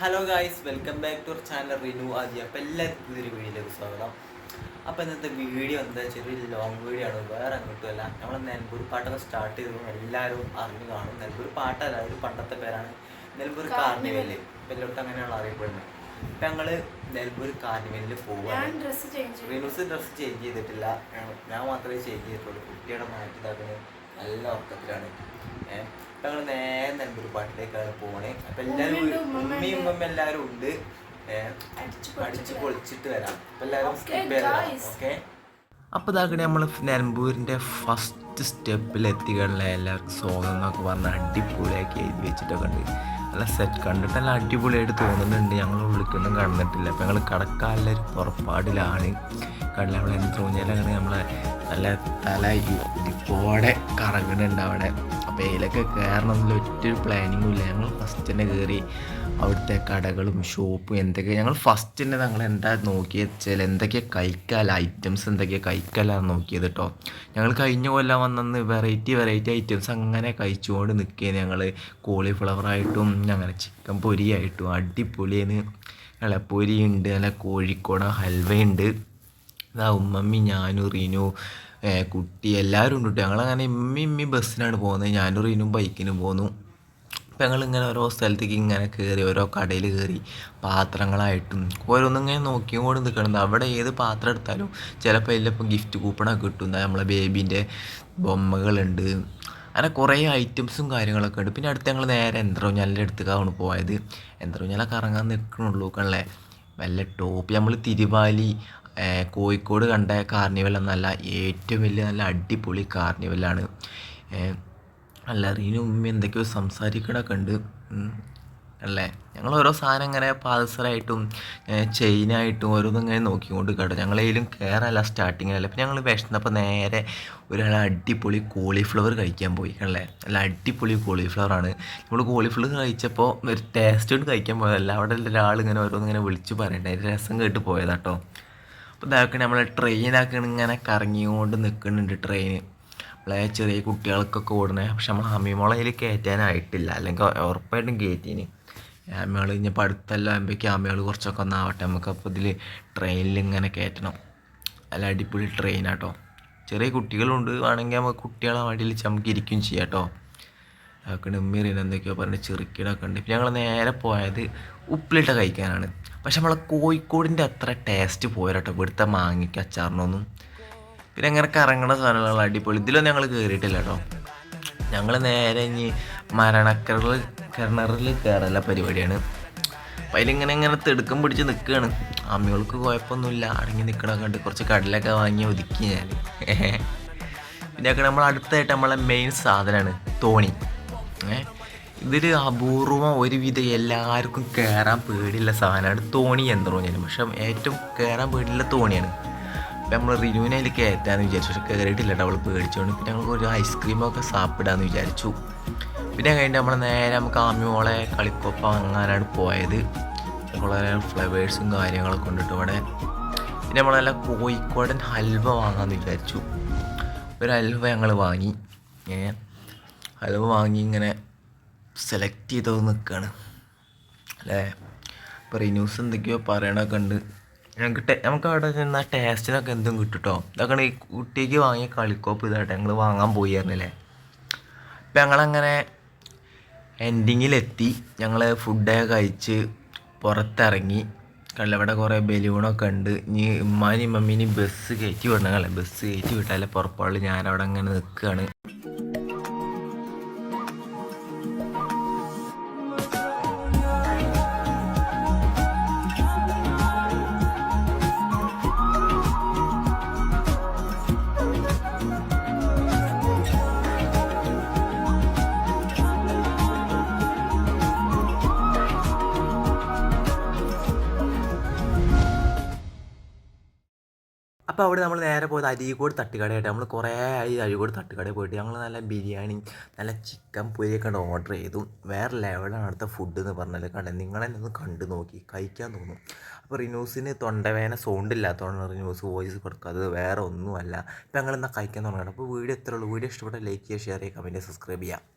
Hello guys welcome back to our channel Rinu Adya അപ്പോൾ എല്ലാവർക്കും ഇതൊരു വീഡിയോയിലേക്ക് സ്വാഗതം. അപ്പോൾ ഇന്നത്തെ വീഡിയോ എന്താ വെച്ചാൽ ഒരു ലോങ് വീഡിയോ ആണ്. വേറെ അങ്ങോട്ടുമല്ല നമ്മൾ നെൽമ്പൂർ പാട്ടൊക്കെ സ്റ്റാർട്ട് ചെയ്തു എല്ലാവരും അറിഞ്ഞു കാണും. നെൽമ്പൂർ പാട്ടല്ല ഒരു പണ്ടത്തെ പേരാണ്. നെൽമ്പൂർ കാർണിവൽ എല്ലായിടത്തും അങ്ങനെയാണ് അറിയപ്പെടുന്നത് ഇപ്പം ഞങ്ങൾ നെൽമ്പൂർ കാർണിവലിൽ പോവുകയാണ് റിനൂസ് ഡ്രസ്സ് ചേഞ്ച് ചെയ്തിട്ടില്ല. ഞാൻ- ഞാൻ മാത്രമേ ചേഞ്ച് ചെയ്തിട്ടുള്ളൂ. കുട്ടിയുടെ മാറ്റിതാക്കുന്നത് നല്ല ഉറക്കത്തിലാണ്. ഏഹ് ഞങ്ങൾ നേരെ ഒരു പാട്ടിലേക്കാണ് പോണേ. അപ്പൊ എല്ലാവരും ഉമ്മയും ഉമ്മയും എല്ലാവരും ഉണ്ട്. ഏഹ് അടിച്ച് പൊളിച്ചിട്ട് വരാം. അപ്പൊ എല്ലാവരും സ്കിപ്പ്. ഓക്കെ അപ്പോൾ ഇതാക്കണേ നമ്മൾ നിലമ്പൂരിന്റെ ഫസ്റ്റ് സ്റ്റെപ്പിൽ എത്തിക്കാനുള്ള എല്ലാവർക്കും സ്വാഗതം എന്നൊക്കെ പറഞ്ഞ് അടിപൊളിയാക്കി എഴുതി വെച്ചിട്ടൊക്കെ ഉണ്ട്. നല്ല സെറ്റ് കണ്ടിട്ട് നല്ല അടിപൊളിയായിട്ട് തോന്നുന്നുണ്ട്. ഞങ്ങൾ വിളിക്കൊന്നും കടന്നിട്ടില്ല അപ്പോൾ ഞങ്ങൾ കടക്കാനുള്ള ഒരു പുറപ്പാടിലാണ്. കടല അവിടെ എന്ത് തോന്നിയാലും അങ്ങനെ നമ്മളെ നല്ല തല ഇതിപ്പോടെ കറങ്ങുന്നുണ്ട് അവിടെ. അപ്പോൾ ഇതിലൊക്കെ കയറണം എന്നുള്ള ഒറ്റൊരു പ്ലാനിങ്ങും ഇല്ല. ഞങ്ങൾ ഫസ്റ്റ് തന്നെ കയറി അവിടുത്തെ കടകളും ഷോപ്പും എന്തൊക്കെ ഞങ്ങൾ ഫസ്റ്റ് തന്നെ ഞങ്ങൾ എന്താ നോക്കിയത് വെച്ചാൽ എന്തൊക്കെയാണ് കഴിക്കാല ഐറ്റംസ് എന്തൊക്കെയാണ് കഴിക്കാലാണ് നോക്കിയത് കേട്ടോ ഞങ്ങൾ കഴിഞ്ഞ കൊല്ലം വന്നന്ന് വെറൈറ്റി വെറൈറ്റി ഐറ്റംസ് അങ്ങനെ കഴിച്ചുകൊണ്ട് നിൽക്കുകയാണ് ഞങ്ങൾ കോളിഫ്ലവർ കോളിഫ്ലവറായിട്ടും അങ്ങനെ ചിക്കൻ പൊരിയായിട്ടും അടിപൊളിയാണ് നല്ല പൊരിയുണ്ട് നല്ല കോഴിക്കോടൻ ഹൽവയുണ്ട്. ഇതാ ഉമ്മമ്മി ഞാനും റീനു കുട്ടി എല്ലാവരും ഉണ്ട് കേട്ടോ. ഞങ്ങളങ്ങനെ ഇമ്മി ഇമ്മി ബസ്സിനാണ് പോകുന്നത്. ഞാനും റീനും ബൈക്കിനും പോന്നു അപ്പം ഞങ്ങളിങ്ങനെ ഓരോ സ്ഥലത്തേക്ക് ഇങ്ങനെ കയറി ഓരോ കടയിൽ കയറി പാത്രങ്ങളായിട്ടും ഓരോന്നും ഇങ്ങനെ നോക്കിയും കൊണ്ട് നിൽക്കണത്. അവിടെ ഏത് പാത്രം എടുത്താലും ചിലപ്പോൾ അതിലിപ്പോൾ ഗിഫ്റ്റ് കൂപ്പണൊക്കെ കിട്ടും. നമ്മളെ ബേബീന്റെ ബൊമ്മകളുണ്ട്. അങ്ങനെ കുറേ ഐറ്റംസും കാര്യങ്ങളൊക്കെ ഉണ്ട്. പിന്നെ അടുത്ത് ഞങ്ങൾ നേരെ എന്ത്രോഞ്ഞാലിന്റെ അടുത്തേക്കാണ് പോയത്. യന്ത്രൂഞ്ഞാലൊക്കെ ഇറങ്ങാൻ നിൽക്കണുള്ളൂ കണ്ടല്ലേ വല്ല ടോപ്പ് നമ്മൾ തിരുവാലി കോഴിക്കോട് കണ്ട കാർണിവൽ എന്നല്ല ഏറ്റവും വലിയ നല്ല അടിപൊളി കാർണിവലാണ്. അല്ല റീനും ഉമ്മ എന്തൊക്കെയോ സംസാരിക്കണൊക്കെ ഉണ്ട്. അല്ലേ? ഞങ്ങൾ ഓരോ സാധനം ഇങ്ങനെ പാഴ്സലായിട്ടും ചെയിനായിട്ടും ഓരോന്നും ഇങ്ങനെ നോക്കിക്കൊണ്ട് കേട്ടോ. ഞങ്ങളേലും കയറല്ല സ്റ്റാർട്ടിങ്ങിലല്ല അപ്പം ഞങ്ങൾ വിഷന്നപ്പോൾ നേരെ ഒരാൾ അടിപൊളി കോളിഫ്ലവർ കഴിക്കാൻ പോയി അല്ലേ? നല്ല അടിപൊളി കോളിഫ്ലവറാണ് നമ്മൾ കോളിഫ്ലവർ കഴിച്ചപ്പോൾ ഒരു ടേസ്റ്റ് കൊണ്ട് കഴിക്കാൻ പോയതല്ല. അവിടെ ഒരാൾ ഇങ്ങനെ ഓരോന്ന് ഇങ്ങനെ വിളിച്ച് പറയണ്ടേ. രസം കേട്ട് പോയതാട്ടോ അപ്പോൾ ഇതാക്കണ നമ്മൾ ട്രെയിനാക്കണ ഇങ്ങനെ കറങ്ങിക്കൊണ്ട് നിൽക്കുന്നുണ്ട് ട്രെയിൻ നമ്മളെ ചെറിയ കുട്ടികൾക്കൊക്കെ ഓടണേ പക്ഷെ നമ്മൾ അമ്മിമോളയിൽ കയറ്റാനായിട്ടില്ല അല്ലെങ്കിൽ ഉറപ്പായിട്ടും കയറ്റീന് ആമകൾ ഇനിയിപ്പോൾ അടുത്തെല്ലാം ആകുമ്പോൾ ക്യാമ്യകൾ കുറച്ചൊക്കെ ഒന്നാവട്ടെ. നമുക്ക് അപ്പോൾ ഇതിൽ ട്രെയിനിൽ ഇങ്ങനെ കയറ്റണം. നല്ല അടിപൊളി ട്രെയിനാട്ടോ ചെറിയ കുട്ടികളുണ്ട്. വേണമെങ്കിൽ നമുക്ക് കുട്ടികളെ വണ്ടിയിൽ ചമക്കിരിക്കും ചെയ്യാം കേട്ടോ അതൊക്കെ ഉമ്മീറിന് എന്തൊക്കെയോ പറഞ്ഞ് ചെറുക്കിടൊക്കെ ഉണ്ട്. ഞങ്ങൾ നേരെ പോയത് ഉപ്പിലിട്ട കഴിക്കാനാണ്. പക്ഷെ നമ്മളെ കോഴിക്കോടിന്റെ അത്ര ടേസ്റ്റ് പോരാട്ടോ ഇവിടുത്തെ മാങ്ങിക്ക് അച്ചാറിനൊന്നും. പിന്നെ അങ്ങനെ കറങ്ങണ സാധനങ്ങൾ അടിപൊളി. ഇതിലൊന്നും ഞങ്ങൾ കയറിയിട്ടില്ല കേട്ടോ ഞങ്ങൾ നേരെ ഇനി മരണക്കിണറിൽ കിണറിൽ കയറല പരിപാടിയാണ്. അപ്പം അതിലിങ്ങനെ ഇങ്ങനെ തിടുക്കം പിടിച്ച് നിൽക്കുകയാണ് അമ്മികൾക്ക് കുഴപ്പമൊന്നുമില്ല. അടങ്ങി നിൽക്കണം കണ്ട് കുറച്ച് കടലൊക്കെ വാങ്ങി ഒതുക്കി ഞാൻ. പിന്നെ ഒക്കെ നമ്മൾ അടുത്തായിട്ട് നമ്മളെ മെയിൻ സാധനമാണ് തോണി. ഏഹ് ഇതിൽ അപൂർവം ഒരുവിധം എല്ലാവർക്കും കയറാൻ പേടിയുള്ള സാധനമാണ് തോണി എന്ന് ഞാൻ പക്ഷെ ഏറ്റവും കയറാൻ പേടിയുള്ള തോണിയാണ്. അപ്പം നമ്മൾ റിനുവിനെ അതിൽ കയറ്റാന്ന് വിചാരിച്ചു. പക്ഷെ കയറിയിട്ടില്ല അവൾ പേടിച്ചുകൊണ്ട് പിന്നെ ഞങ്ങൾക്ക് ഒരു ഐസ്ക്രീമൊക്കെ സാപ്പിടാന്ന് വിചാരിച്ചു. പിന്നെ കഴിഞ്ഞിട്ട് നമ്മൾ നേരെ നമുക്ക് ആമി മോളെ കളിക്കൊപ്പ വാങ്ങാനാണ് പോയത്. വളരെ ഫ്ലവേഴ്സും കാര്യങ്ങളൊക്കെ കൊണ്ടിട്ട് ഇവിടെ. പിന്നെ നമ്മൾ നല്ല കോഴിക്കോടൻ ഹൽവ വാങ്ങാമെന്ന് വിചാരിച്ചു. ഒരു ഹൽവ ഞങ്ങൾ വാങ്ങി. ഏ? ഹൽവ വാങ്ങി ഇങ്ങനെ സെലക്ട് ചെയ്ത് നിൽക്കുകയാണ് അല്ലേ? ഇപ്പോൾ റിന്യൂസ് എന്തൊക്കെയോ പറയണൊക്കെ ഉണ്ട്. ഞങ്ങൾക്ക് നമുക്ക് അവിടെ ചെന്ന ടേസ്റ്റിനൊക്കെ എന്തും കിട്ടുട്ടോ. കേട്ടോ ഇതൊക്കെ ഈ കുട്ടിക്ക് വാങ്ങിയ കളിക്കോപ്പ് ഇതാട്ടെ. ഞങ്ങൾ വാങ്ങാൻ പോയിരുന്നില്ലേ അപ്പം ഞങ്ങളങ്ങനെ എൻഡിങ്ങിലെത്തി ഞങ്ങൾ ഫുഡൊക്കെ കഴിച്ച് പുറത്തിറങ്ങി. കല്ലവിടെ കുറേ ബലൂണൊക്കെ ഉണ്ട്. ഇനി ഉമ്മാനും മമ്മീനും ബസ് കയറ്റി വിടണങ്ങളെ ബസ് കയറ്റി വിട്ടാലേ പുറപ്പാടിൽ ഞാനവിടെ അങ്ങനെ നിൽക്കുകയാണ് അപ്പോൾ അവിടെ നമ്മൾ നേരെ പോയത് അരികോട് തട്ടുകടയായിട്ട്. നമ്മൾ കുറേ ആയി അരികോട് തട്ടുകടയിൽ പോയിട്ട് ഞങ്ങൾ നല്ല ബിരിയാണി നല്ല ചിക്കൻ പൊരിയൊക്കെ ഓർഡർ ചെയ്തു. വേറെ ലെവലാണ് അടുത്ത ഫുഡ് എന്ന് പറഞ്ഞാൽ കണ്ടത് നിങ്ങളെ ഒന്ന് കണ്ടു നോക്കി. കഴിക്കാൻ തോന്നും. അപ്പോൾ റിനൂസിന് തൊണ്ടവേന സൗണ്ട് ഇല്ലാത്തതുകൊണ്ട് റിനൂസ് വോയിസ് കൊടുക്കാത്തത് വേറെ ഒന്നുമല്ല. ഇപ്പം ഞങ്ങൾ കഴിക്കാൻ തുടങ്ങണം. അപ്പോൾ വീഡിയോ എത്ര ഉള്ളൂ. വീഡിയോ ഇഷ്ടപ്പെട്ട ലൈക്ക് ചെയ്യുക ഷെയർ ചെയ്യുക കമന്റ് സബ്സ്ക്രൈബ് ചെയ്യുക.